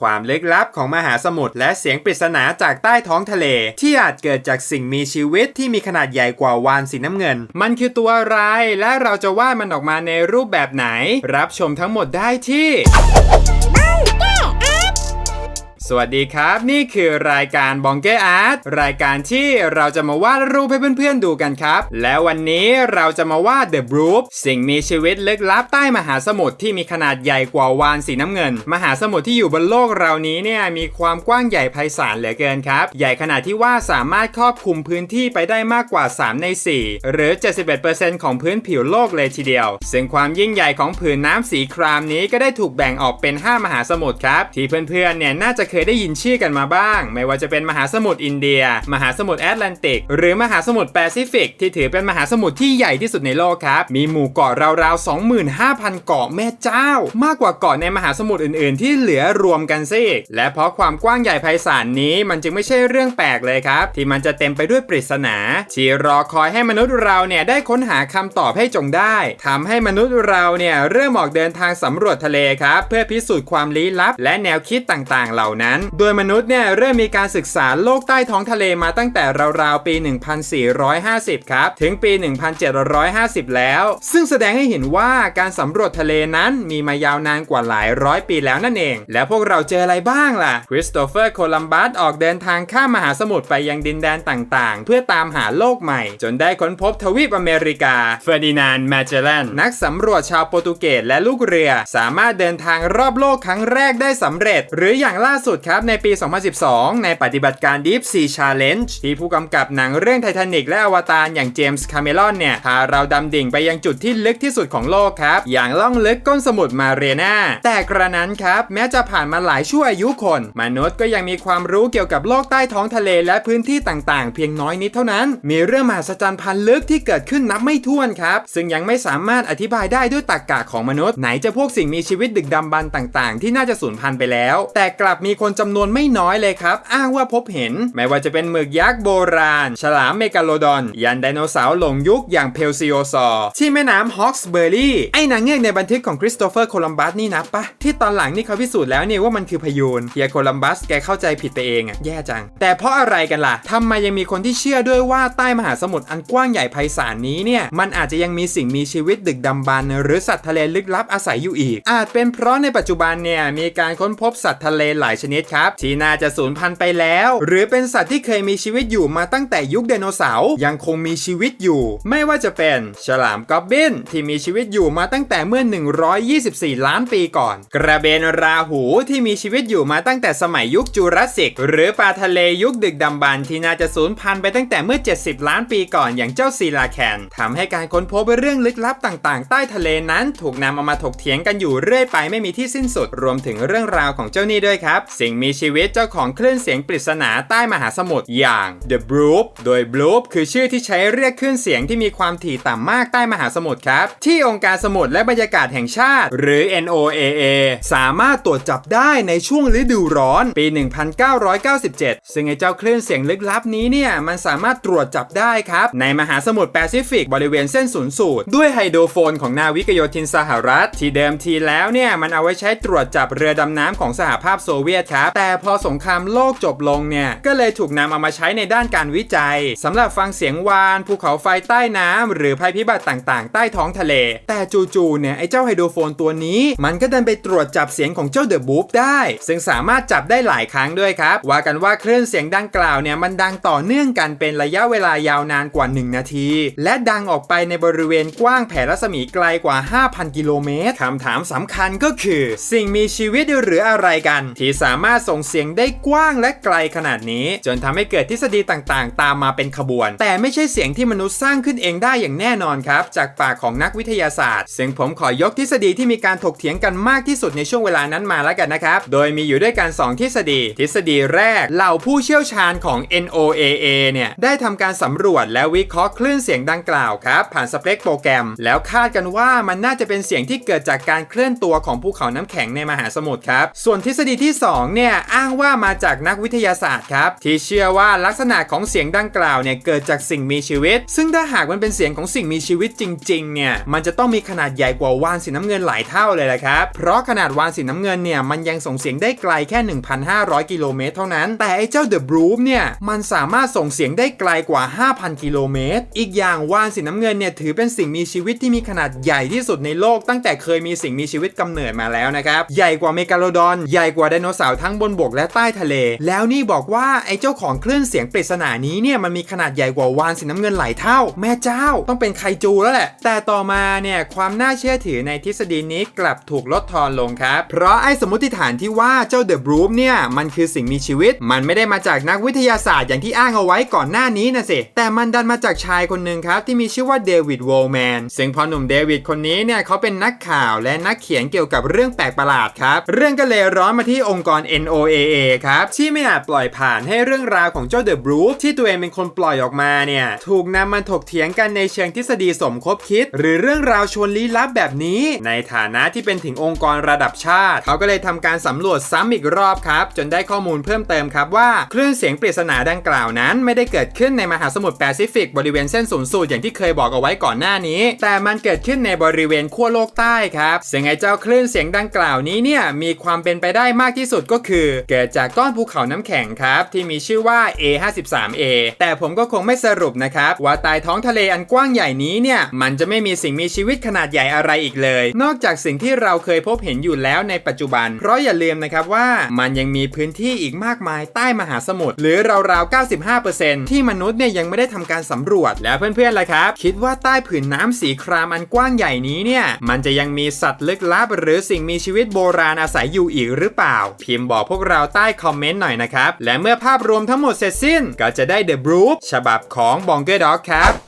ความลึกลับของมหาสมุทรและเสียงปริศนาจากใต้ท้องทะเล ที่อาจเกิดจากสิ่งมีชีวิตที่มีขนาดใหญ่กว่าวานสีน้ำเงิน มันคือตัวอะไรและเราจะวาดมันออกมาในรูปแบบไหน รับชมทั้งหมดได้ที่ สวัสดีครับ นี่คือรายการบองเกออาร์ตรายการที่เราจะมาวาดรูปให้เพื่อนๆดูกันครับ และวันนี้เราจะมาวาด The b r o o p สิ่งมีชีวิตลึกลับใต้มหาสมุทรที่มีขนาดใหญ่กว่าวานสีน้ำเงิน มหาสมุทรที่อยู่บนโลกเรานี้เนี่ยมีความกว้างใหญ่ไพศาลเหลือเกินครับ ใหญ่ขนาดที่ว่าสามารถครอบคลุมพื้นที่ไปได้มากกว่า 3 ใน 4 หรือ 71%ของพื้นผิวโลกเลยทีเดียว ซึ่งความยิ่งใหญ่ของผืนน้ำสีครามนี้ก็ได้ถูกแบ่งออกเป็น 5 มหาสมุทรครับที่เพื่อนๆเนี่ยน่าจะเคยได้ยินชื่อกันมาบ้าง ไม่ว่าจะเป็นมหาสมุทรอินเดีย มหาสมุทรแอตแลนติก หรือมหาสมุทรแปซิฟิกที่ถือเป็นมหาสมุทรที่ใหญ่ที่สุดในโลกครับ มีหมู่เกาะราวๆ 25,000 เกาะแม่เจ้า มากกว่าเกาะในมหาสมุทรอื่นๆ ที่เหลือรวมกันซิอีกและเพราะความกว้างใหญ่ไพศาลนี้มันจึงไม่ใช่เรื่องแปลกเลยครับ ที่มันจะเต็มไปด้วยปริศนาที่รอคอยให้มนุษย์เราเนี่ยได้ค้นหาคำตอบให้จงได้ทำให้มนุษย์เราเนี่ยเริ่มออกเดินทางสำรวจทะเลครับ เพื่อพิสูจน์ความลี้ลับ และแนวคิดต่างๆ เหล่านั้นโดยมนุษย์เนี่ยเริ่มมีการศึกษาโลกใต้ท้องทะเลมาตั้งแต่ราวๆปี 1450 ครับ ถึงปี 1750 แล้ว ซึ่งแสดงให้เห็นว่าการสำรวจทะเลนั้นมีมายาวนานกว่าหลายร้อยปีแล้วนั่นเอง แล้วพวกเราเจออะไรบ้างล่ะ คริสโตเฟอร์โคลัมบัสออกเดินทางข้ามมหาสมุทรไปยังดินแดนต่างๆ เพื่อตามหาโลกใหม่ จนได้ค้นพบทวีปอเมริกา เฟอร์ดินานด์แมเจลนนักสำรวจชาวโปรตุเกสและลูกเรือ สามารถเดินทางรอบโลกครั้งแรกได้สำเร็จ หรืออย่างล่าสุดครับในปี 2012 ในปฏิบัติการ Deep Sea Challenge ที่ผู้กำกับหนังเรื่องไททานิกและอวตารอย่างเจมส์คาเมรอนเนี่ยพาเราดำดิ่งไปยังจุดที่ลึกที่สุดของโลกครับ อย่างล่องลึกก้นสมุทรมาเรียนาแต่กระนั้นครับ แม้จะผ่านมาหลายชั่วอายุคน มนุษย์ก็ยังมีความรู้เกี่ยวกับโลกใต้ท้องทะเลและพื้นที่ต่างๆ เพียงน้อยนิดเท่านั้น มีเรื่องมหัศจรรย์พันลึกที่เกิดขึ้นนับไม่ถ้วนครับ ซึ่งยังไม่สามารถอธิบายได้ด้วยตรรกะของมนุษย์ ไหนจะพวกสิ่งมีชีวิตดึกดำบรรพ์ต่าง ๆ ที่น่าจะสูญพันธุ์ไปแล้ว แต่กลับมีคนนจำนวนไม่น้อยเลยครับ อ้างว่าพบเห็น ไม่ว่าจะเป็นหมึกยักษ์โบราณ ฉลามเมกาโลดอน ยันไดโนเสาร์หลงยุคอย่างเพลซิโอซอร์ที่แม่น้ำฮอกส์เบอร์รี่ ไอ้นางเงือกในบันทึกของคริสโตเฟอร์โคลัมบัสนี่นับปะที่ตอนหลังนี่เขาพิสูจน์แล้วนี่ว่ามันคือพยูนเฮียโคลัมบัสแกเข้าใจผิดไปเองอะแย่จัง แต่เพราะอะไรกันล่ะทำไมยังมีคนที่เชื่อด้วยว่าใต้มหาสมุทรอันกว้างใหญ่ไพศาลนี้เนี่ยมันอาจจะยังมีสิ่งมีชีวิตดึกดำบรรพ์หรือสัตว์ทะเลลึกลับอาศัยอยู่อีก อาจเป็นเพราะในปัจจุบันเนี่ยมีการค้นพบสัตว์ทะเลหลายชนิดครับที่น่าจะสูญพันธุ์ไปแล้ว หรือเป็นสัตว์ที่เคยมีชีวิตอยู่มาตั้งแต่ยุคไดโนเสาร์ยังคงมีชีวิตอยู่ ไม่ว่าจะเป็นฉลามกอบบินที่มีชีวิตอยู่มาตั้งแต่เมื่อ 124 ล้านปีก่อน กระเบนราหูที่มีชีวิตอยู่มาตั้งแต่สมัยยุคจูราสสิก หรือปลาทะเลยุคดึกดำบรรพ์ที่น่าจะสูญพันธุ์ไปตั้งแต่เมื่อ 70 ล้านปีก่อนอย่างเจ้าซีลาแคนทำให้การค้นพบเรื่องลึกลับต่างๆ ใต้ทะเลนั้น ถูกนำเอามาถกเถียงกันอยู่เรื่อยไปไม่มีที่สิ้นสุดรวมถึงเรื่องราวของเจ้านี่ด้วยครับสิ่งมีชีวิตเจ้าของคลื่นเสียงปริศนาใต้มหาสมุทรอย่าง The Bloop โดย Bloop คือชื่อที่ใช้เรียกคลื่นเสียงที่มีความถี่ต่ำมากใต้มหาสมุทรครับ ที่องค์การสมุทรและบรรยากาศแห่งชาติ หรือ NOAA สามารถตรวจจับได้ในช่วงฤดูร้อนปี 1997 ซึ่งไอ้เจ้าคลื่นเสียงลึกลับนี้เนี่ย มันสามารถตรวจจับได้ครับ ในมหาสมุทรแปซิฟิกบริเวณเส้นศูนย์สูตร ด้วยไฮโดรโฟนของนาวิกโยธินสหรัฐ ที่เดิมทีแล้วเนี่ย มันเอาไว้ใช้ตรวจจับเรือดำน้ำของสหภาพโซเวียตครับ แต่พอสงครามโลกจบลงเนี่ย ก็เลยถูกนำเอามาใช้ในด้านการวิจัยสำหรับฟังเสียงวานภูเขาไฟใต้น้ำหรือภัยพิบัติต่างๆ ใต้ท้องทะเล แต่จู่ๆเนี่ยไอ้เจ้าไฮโดรโฟนตัวนี้ มันก็ดันไปตรวจจับเสียงของเจ้าเดอะบูฟได้ ซึ่งสามารถจับได้หลายครั้งด้วยครับ ว่ากันว่าคลื่นเสียงดังกล่าวเนี่ยมันดังต่อเนื่องกันเป็นระยะเวลายาวนานกว่า 1 นาที และดังออกไปในบริเวณกว้างแผ่รัศมีไกลกว่า 5,000 กิโลเมตรคำถามสำคัญก็คือ สิ่งมีชีวิตหรืออะไรกัน ที่สามารถส่งเสียงได้กว้างและไกลขนาดนี้ จนทำให้เกิดทฤษฎีต่างๆ ตามมาเป็นขบวน แต่ไม่ใช่เสียงที่มนุษย์สร้างขึ้นเองได้อย่างแน่นอนครับ จากปากของนักวิทยาศาสตร์ ซึ่งผมขอยกทฤษฎีที่มีการถกเถียงกันมากที่สุดในช่วงเวลานั้นมาแล้วกันนะครับ โดยมีอยู่ด้วยกัน 2 ทฤษฎี ทฤษฎีแรก เหล่าผู้เชี่ยวชาญของ NOAA เนี่ย ได้ทำการสำรวจและวิเคราะห์คลื่นเสียงดังกล่าวครับ ผ่านสเปคโปรแกรม แล้วคาดกันว่ามันน่าจะเป็นเสียงที่เกิดจากการเคลื่อนตัวของภูเขาน้ำแข็งในมหาสมุทรครับ ส่วนทฤษฎีที่ 2 2เนี่ยอ้างว่ามาจากนักวิทยาศาสตร์ครับที่เชื่อว่าลักษณะของเสียงดังกล่าวเนี่ยเกิดจากสิ่งมีชีวิต ซึ่งถ้าหากมันเป็นเสียงของสิ่งมีชีวิตจริงๆเนี่ยมันจะต้องมีขนาดใหญ่กว่าวานสีน้ำเงินหลายเท่าเลยแหละครับเพราะขนาดวานสีน้ำเงินเนี่ยมันยังส่งเสียงได้ไกลแค่ 1,500 กิโลเมตรเท่านั้น แต่ไอ้เจ้า The Broom เนี่ยมันสามารถส่งเสียงได้ไกลกว่า 5,000 กิโลเมตร อีกอย่างวานสีน้ำเงินเนี่ยถือเป็นสิ่งมีชีวิตที่มีขนาดใหญ่ที่สุดในโลก ตั้งแต่เคยมีสิ่งมีชีวิตกำเนิดมาแล้วนะครับใหญ่กว่าเมกาโลดอนใหญ่กว่าไดโนเสาร์ทั้งบนบกและใต้ทะเล แล้วนี่บอกว่าไอ้เจ้าของคลื่นเสียงปริศนานี้เนี่ยมันมีขนาดใหญ่กว่าวานสีน้ำเงินหลายเท่า แม่เจ้าต้องเป็นไคจูแล้วแหละ แต่ต่อมาเนี่ยความน่าเชื่อถือในทฤษฎีนี้กลับถูกลดทอนลงครับ เพราะไอ้สมมติฐานที่ว่าเจ้าเดอะบรูมเนี่ยมันคือสิ่งมีชีวิต มันไม่ได้มาจากนักวิทยาศาสตร์อย่างที่อ้างเอาไว้ก่อนหน้านี้นะสิ แต่มันดันมาจากชายคนหนึ่งครับที่มีชื่อว่าเดวิดโวลแมนซึ่งพอหนุ่มเดวิดคนนี้เนี่ยเขาเป็นนักข่าวและนักเขียนเกี่ยวกับเรื่องแปลกประหลาดครับ เรื่องก็เลยร้อนมาที่องค์กร NOAA ครับที่ไม่อาจปล่อยผ่านให้เรื่องราวของเจ้าเดอะบรูฟที่ตัวเองเป็นคนปล่อยออกมาเนี่ยถูกนำมาถกเถียงกันในเชิงทฤษฎีสมคบคิด หรือเรื่องราวชวนลี้ลับแบบนี้ ในฐานะที่เป็นถึงองค์กรระดับชาติ เขาก็เลยทำการสำรวจซ้ำอีกรอบครับจนได้ข้อมูลเพิ่มเติมครับว่าคลื่นเสียงปริศนาดังกล่าวนั้น ไม่ได้เกิดขึ้นในมหาสมุทรแปซิฟิกบริเวณเส้นศูนย์สูตรอย่างที่เคยบอกเอาไว้ก่อนหน้านี้ แต่มันเกิดขึ้นในบริเวณขั้วโลกใต้ครับซึ่งไอ้เจ้าคลื่นเสียงดังกล่าวนี้เนี่ยมีความเป็นไปได้มากที่สุดก็คือเกิดจากก้อนภูเขาน้ำแข็งครับ ที่มีชื่อว่า A53A แต่ผมก็คงไม่สรุปนะครับ ว่าใต้ท้องทะเลอันกว้างใหญ่นี้เนี่ย มันจะไม่มีสิ่งมีชีวิตขนาดใหญ่อะไรอีกเลย นอกจากสิ่งที่เราเคยพบเห็นอยู่แล้วในปัจจุบัน เพราะอย่าลืมนะครับว่ามันยังมีพื้นที่อีกมากมายใต้มหาสมุทรหรือราวๆ95%ที่มนุษย์เนี่ยยังไม่ได้ทำการสำรวจแล้วเพื่อนๆล่ะครับ คิดว่าใต้ผืนน้ำสีครามอันกว้างใหญ่นี้เนี่ยมันจะยังมีสัตว์ลึกลับ หรือสิ่งมีชีวิตโบราณอาศัยอยู่อีกหรือเปล่า พิมพ์บอกพวกเราใต้คอมเมนต์หน่อยนะครับ และเมื่อภาพรวมทั้งหมดเสร็จสิ้นก็จะได้ The Proof ฉบับของ b o n g e r Dog ครับ